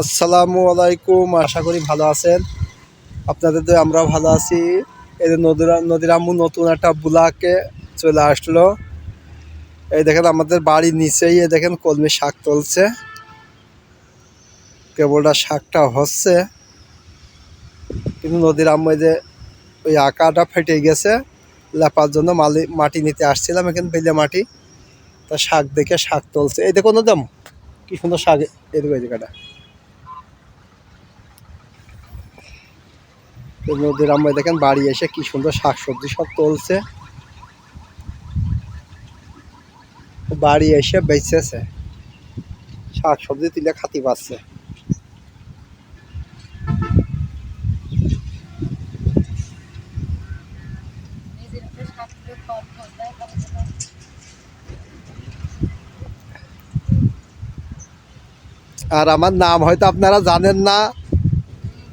আসসালামু আলাইকুম, আশা করি ভালো আছেন। আপনাদের তো আমরাও ভালো আছি। এই যে নদীরা, নদীরামু নতুন একটা বুলাকে চলে আসলো। এই দেখেন আমাদের বাড়ির নিচেই, এই দেখেন কলমি শাক তুলছে। কেবলটা শাকটা হচ্ছে। কিন্তু নদীর আম্মু এই যে ওই আঁকাটা ফেটে গেছে। লেপার জন্য মালি, মাটি নিতে আসছিলাম এখানে বেলে মাটি। তা শাক দেখে শাক তুলছে। এই দেখুন দাম কি সুন্দর শাক। এই দেখো এই জায়গাটা। নদীর আম্মা দেখেন বাড়ি এসে কি সুন্দর শাক সবজি সব তুলছে। বাড়ি এসে বেচেছে শাক সবজি তুলে খাতি পাচ্ছে আর আমার নাম হয়তো আপনারা জানেন না।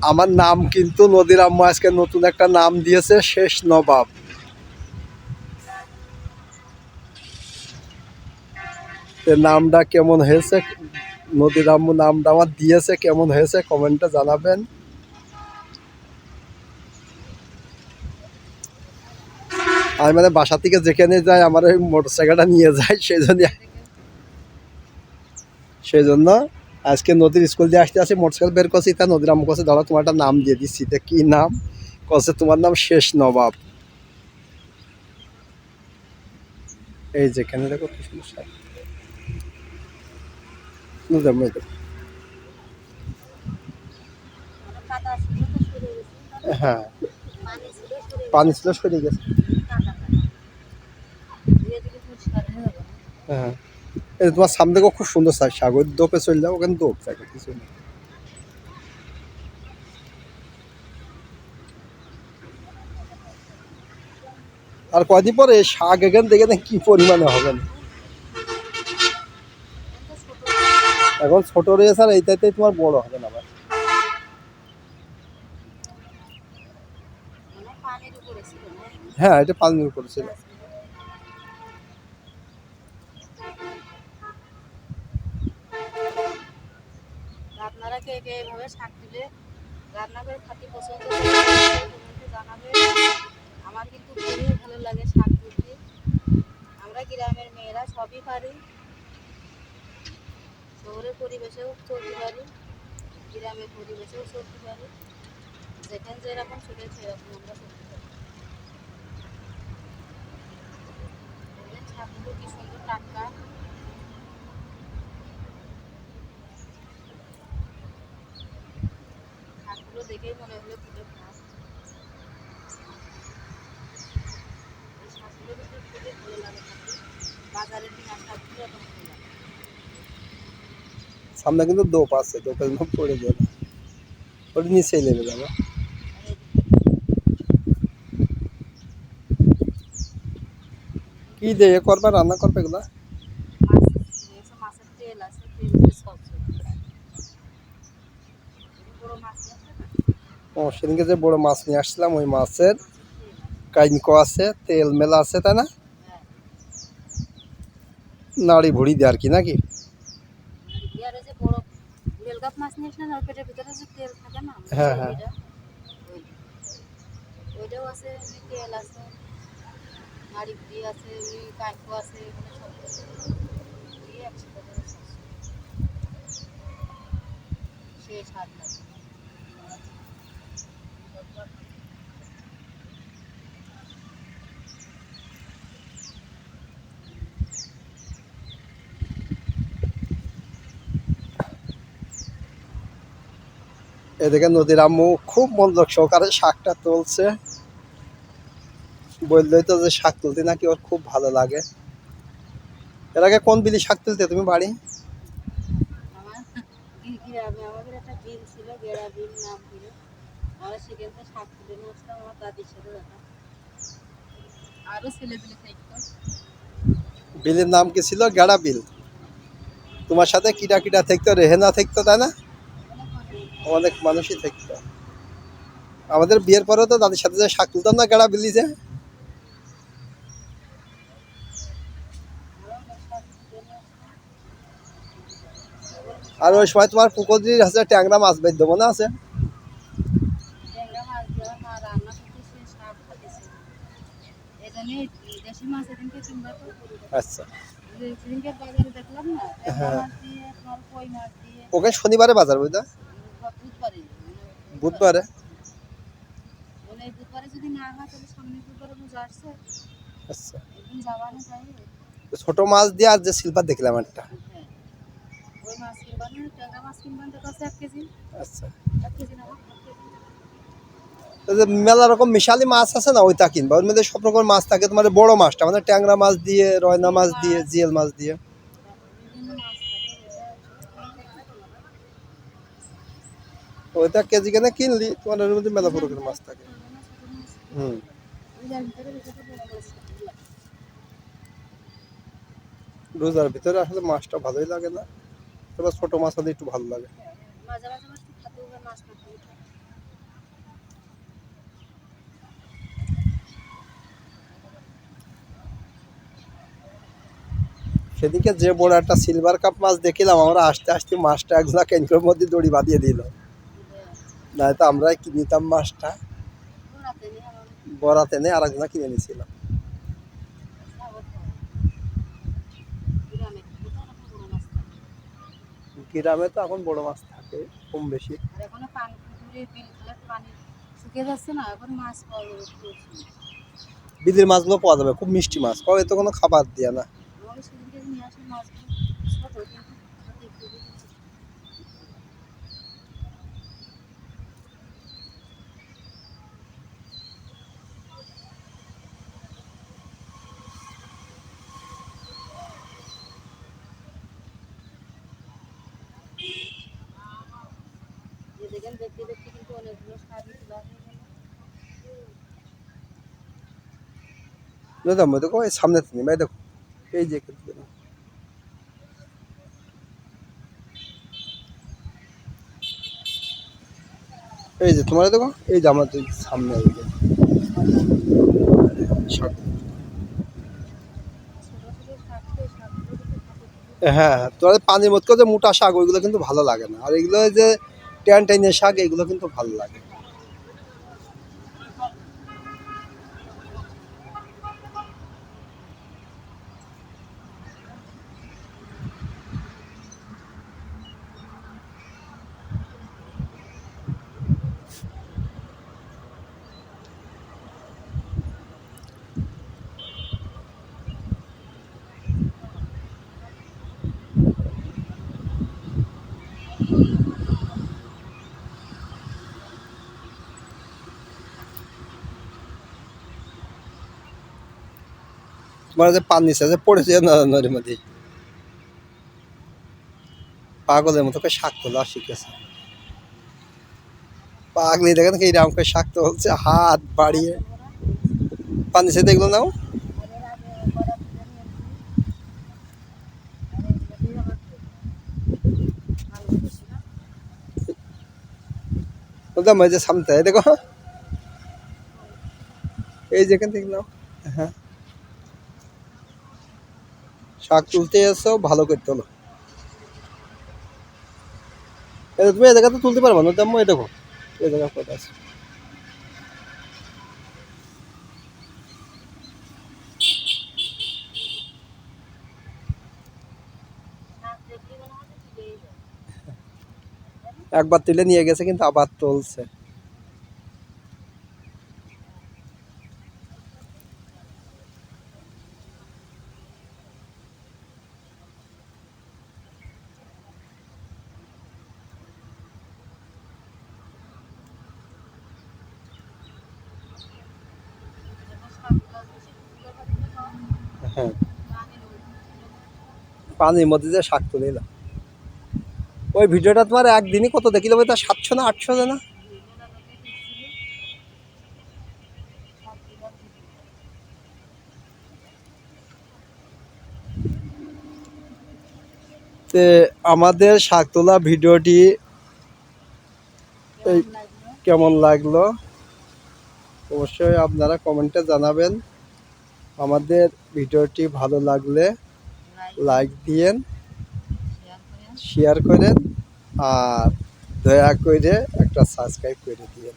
আমার নাম কিন্তু নদীর আম্মা আজকে নতুন একটা নাম দিয়েছে, শেষ নবাব। নামটা কেমন হয়েছে? নদীর আম্মু নামটা আমার দিয়েছে, কেমন হয়েছে কমেন্টে জানাবেন। আমি মানে বাসা থেকে যেখানে যাই, আমার ওই মোটর সাইকেলটা নিয়ে যায় সেই জন্য সেই জন্য আজকে নদীর স্কুল দিয়ে আসতে আসে মোটরসাইকেল বের করছি, তা নদীর আম্মু কাছে ধরো তোমার একটা নাম দিয়ে দিচ্ছি তা কি নাম? কছে তোমার নাম শেষ নবাব। এই যেখানে দেখো কি গেছে হ্যাঁ। পানি ছিল, সরে গেছে। হ্যাঁ। এই যে তোমার সামনে দেখো খুব সুন্দর ওই দোপে চলে যাও ওখানে দোপ থাকে কিছু নেই আর কয়দিন পরে শাক এখান থেকে না কি পরিমাণে হবে না। এখন ছোট রয়েছে আর এইটাতে তোমার বড় হবে না আবার। মানে হ্যাঁ এটা পানির উপরে ছিল। আপনারা কে কে এইভাবে শাক তুলে রান্না করে খাতে পছন্দ আমার কিন্তু খুবই ভালো লাগে শাক তুলতে আমরা গ্রামের মেয়েরা সবই পারি। শহরের পরিবেশেও চলতে পারি। গ্রামের পরিবেশেও চলতে পারি। যেখানে যেরকম চলে সেরকম আমরা চলতে পারি। শাকগুলো কি সুন্দর টাটকা শাকগুলো দেখেই মনে হলো তুলে খাস এই শাকগুলো কিন্তু খুবই ভালো লাগে খেতে বাজারের কিনা শাকগুলো এত ভালো লাগে সামনে কিন্তু দোপ আছে দোপের জন্য পড়ে যাবে। ওটা নিচেই লেগে যাবে। কি দিয়ে করবে রান্না করবে এগুলা? ও সেদিনকে যে বড় মাছ নিয়ে আসছিলাম ওই মাছের কাইনকো আছে তেল মেলা আছে তাই না? নাড়ি ভুড়ি দিয়ে আর কি নাকি? আর এই যে বড় বেলগাপ মাছ নিয়ে আসলে না ওর পেটের ভিতরে যে তেল থাকে না হ্যাঁ, হ্যাঁ। ওইটা ওইটা। ওইটাও আছে এমনি তেল আছে নাড়ি ভুড়ি আছে এমনি কাঁকো আছে এখানে সব কিছু দিয়ে একসাথে করে সব সে স্বাদ লাগে এদিকে নদীর আম্মু খুব মনোযোগ সহকারে শাকটা তুলছে। বললেই তো যে শাক তুলতে নাকি ওর খুব ভালো লাগে। এর আগে কোন বিলি শাক তুলতে তুমি বাড়ি? বিলের নাম কি ছিল? গেড়া বিল। তোমার সাথে কিটা কিটা থাকতো রেহেনা থাকতো তাই না? অনেক মানুষই থাকতো। আমাদের বিয়ের পরেও তো দাদির সাথে যে শাক তুলতাম না গেড়া বিলি যে। আর ওই সময় তোমার পুকুরির আছে ট্যাংরা মাছ বেঁধে মনে আছে? আচ্ছা। ওখানে শনিবারে বাজার বুঝলা বুধবারে মানে এই বুধবারে যদি না তাহলে সামনে বুধবারে বুঝে আসছে। আচ্ছা। ছোট মাছ দিয়ে আর যে সিলভার দেখলাম একটা। হ্যাঁ। আচ্ছা। মেলা রকম মিশালি মাছ আছে না ওইটা কিনবা। ওর মধ্যে সব রকম মাছ থাকে। তোমার বড় মাছটা মানে ট্যাংরা মাছ দিয়ে রয়না মাছ দিয়ে জিয়েল মাছ দিয়ে বিভিন্ন মাছ থাকে ওইটা কেজি কেনে কিনলি? তোমার ওর মধ্যে মেলা প্রকারের মাছ থাকে। হুম। রোজার ভিতরে আসলে মাছটা ভালোই লাগে না। এবার ছোট মাছ হলে একটু ভালো লাগে। সেদিকে যে বড় একটা সিলভার কাপ মাছ দেখিলাম, আমরা আসতে আসতে মাছটা একজনা কেন্দ্রের মধ্যে দড়ি বাঁধিয়ে দিল। না তো আমরা কি নিতাম মাছটা। বরাতে নেই আর একজনা কিনে নিয়েছিলাম গ্রামে তো এখন বড় মাছ থাকে কম বেশি। আর এখন পানি বিল পানি শুকিয়ে যাচ্ছে না এখন মাছ পাওয়া যাবে একটু বেশি। বিলের মাছগুলো পাওয়া যাবে খুব মিষ্টি মাছ পাওয়া তো কোনো খাবার দিয়ে না আমাকে সেদিনকে নিয়ে আসে মাছগুলো ছোট কিন্তু খেতে একটু বেশি। যে দেখেন, দেখতে দেখতে কিন্তু অনেকগুলো শাড়ি তোলা হয়ে বুঝলাম দেখো এই সামনে তুমি ভাই দেখো। এই যে। এই যে তোমার দেখো, এই সামনে শাক তো কিন্তু খেতে হ্যাঁ তোমার পানির মতো যে মোটা শাক, ওইগুলো কিন্তু ভালো লাগে না। আর এগুলো যে ট্যান ট্যানের শাক এগুলো কিন্তু ভালো লাগে। যে পানি নিচে যে পড়েছে নদীর মধ্যে পাগলের মতো করে শাক তোলা শিখেছে। পাগলি দেখেন কি এরকম করে শাক তুলছে, হাত বাড়িয়ে। পানি নিচে দেখল নাও এই দেখো। এই যে এখান থেকে নাও। হ্যাঁ। শাক তুলতে এসো, ভালো করে তোলো। যে তুমি এই জায়গা তো তুলতে পারব না তেমন এই দেখো। এই জায়গা কোথায় আছে। একবার তুলে নিয়ে গেছে কিন্তু আবার তুলছে। হ্যাঁ। পানির মধ্যে যে শাক তুলে এলাম ওই ভিডিওটা তোমার একদিনই কত দেখিল তা সাতশো না আটশো না তে আমাদের শাক তোলা ভিডিওটি কেমন লাগল? অবশ্যই আপনারা কমেন্টে জানাবেন। আমাদের ভিডিওটি ভালো লাগলে লাইক দিয়েন, শেয়ার করেন, আর দয়া করে একটা সাবস্ক্রাইব করে দিয়েন।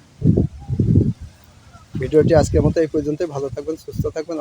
ভিডিওটি আজকের মতো এই পর্যন্তই। ভালো থাকবেন, সুস্থ থাকবেন।